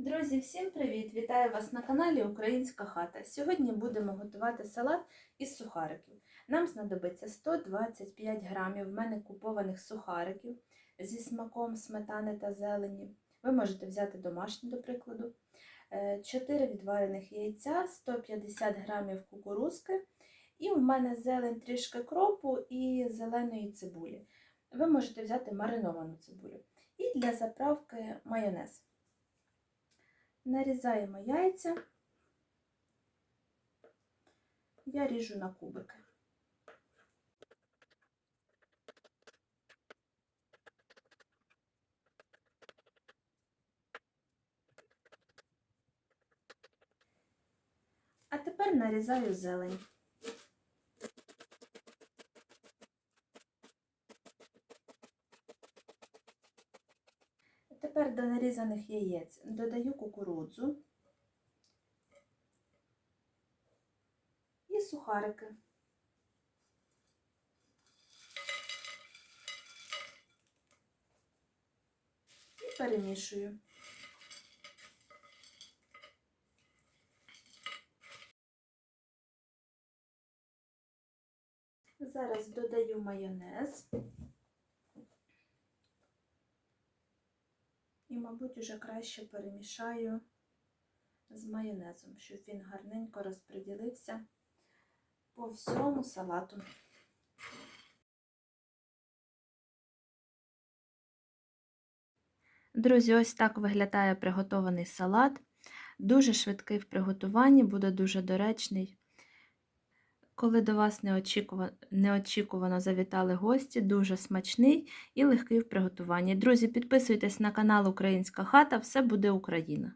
Друзі, всім привіт! Вітаю вас на каналі Українська хата. Сьогодні будемо готувати салат із сухариків. Нам знадобиться 125 грамів в мене купованих сухариків зі смаком сметани та зелені. Ви можете взяти домашні, до прикладу. 4 відварених яйця, 150 грамів кукурузки. І в мене зелень трішки кропу і зеленої цибулі. Ви можете взяти мариновану цибулю. І для заправки майонез. Нарізаємо яйця. Я ріжу на кубики. А тепер нарізаю зелень. Тепер до нарізаних яєць додаю кукурудзу і сухарики. І перемішую. Зараз додаю майонез. І, мабуть, уже краще перемішаю з майонезом, щоб він гарненько розподілився по всьому салату. Друзі, ось так виглядає приготований салат. Дуже швидкий в приготуванні, буде дуже доречний. Коли до вас неочікувано, неочікувано завітали гості, дуже смачний і легкий в приготуванні. Друзі, підписуйтесь на канал Українська хата, все буде Україна!